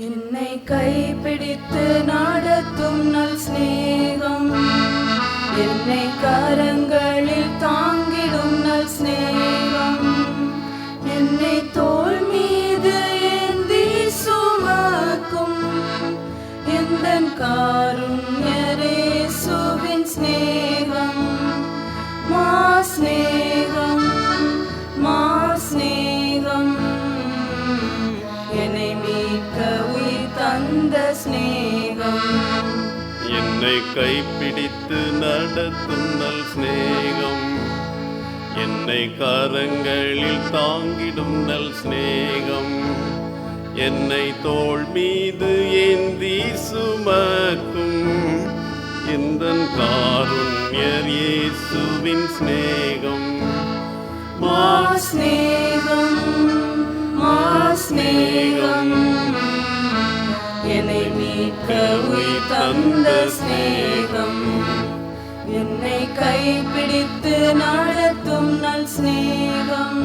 என்னை கைப்பிடித்து நாடத்தும் நல் சிநேகம். என்னை கரங்களில் தாங்கிடும் நல் சிநேகம். என்னை தோல் மீது ஏந்தி சுமக்கும். எந்த எந்தன் காருண்யரேசுவின் சிநேகம். மா சிநேகம் மா சிநேகம். என்னை தந்த சிநேகம். என்னை கைப்பிடித்து நடத்தும் நல் சிநேகம். என்னை கரங்களில் தாங்கிடும் நல் சிநேகம். என்னை தோள் மீது ஏந்தி சுமக்கும் எந்தன் காருண்யர் இயேசுவின் சிநேகம். மா சிநேகம் மா என்னை மீட்க உயிர் தந்த ஸ்நேகம் என்னை கைப்பிடித்து நடத்தும் நல் ஸ்நேகம்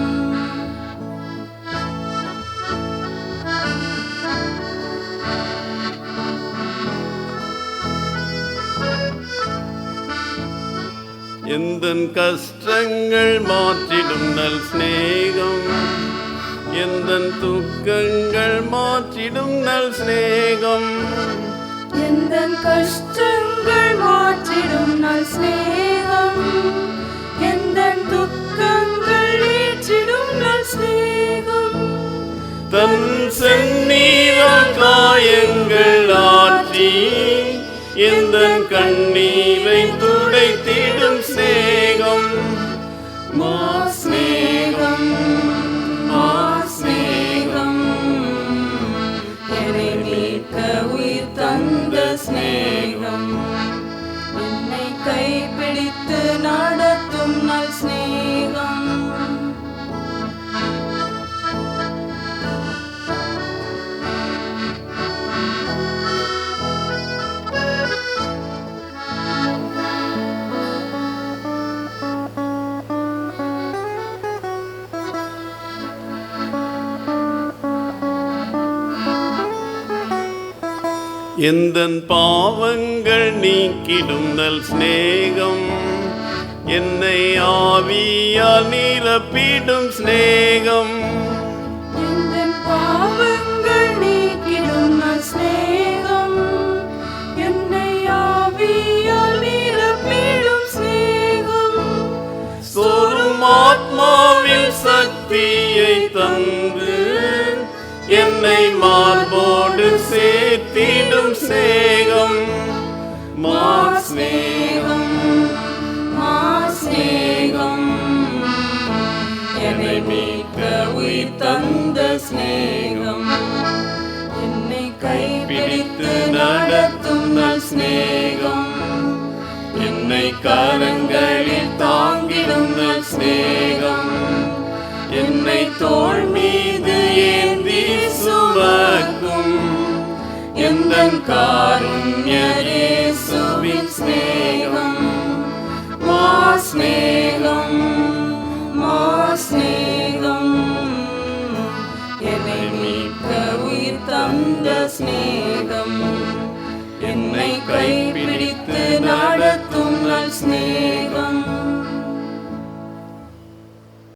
எந்தன் கஷ்டங்கள் மாற்றிடும் நல் ஸ்நேகம் எந்தன் துக்கங்கள் மாற்றிடும் நல் சிநேகம். எந்தன் கஷ்டங்கள் மாற்றிடும் நல் சிநேகம். எந்தன் துக்கங்கள் ஏற்றிடும் நல் சிநேகம். தன் செந்நீரால் காயங்கள் ஆற்றி எந்தன் கண்ணீரை பிடித்து நாட எந்தன் பாவங்கள் நீக்கிடும் நல் சிநேகம். என்னை ஆவியால் நிரப்பிடும் சிநேகம். மீட்க உயிர் தந்த ஸ்நேகம் என்னை கைப்பிடித்து நடத்தும் நல் சிநேகம். என்னை கரங்களில் தாங்கிடும் நல் சிநேகம். என்னை தோல் மீது ஏந்தி சுமக்கும். எந்த காருண்யரேசுவின் சிநேகம் என்னை மீட்க உயிர் தந்த சிநேகம் என்னை கைப்பிடித்து நடத்தும் நல் சிநேகம்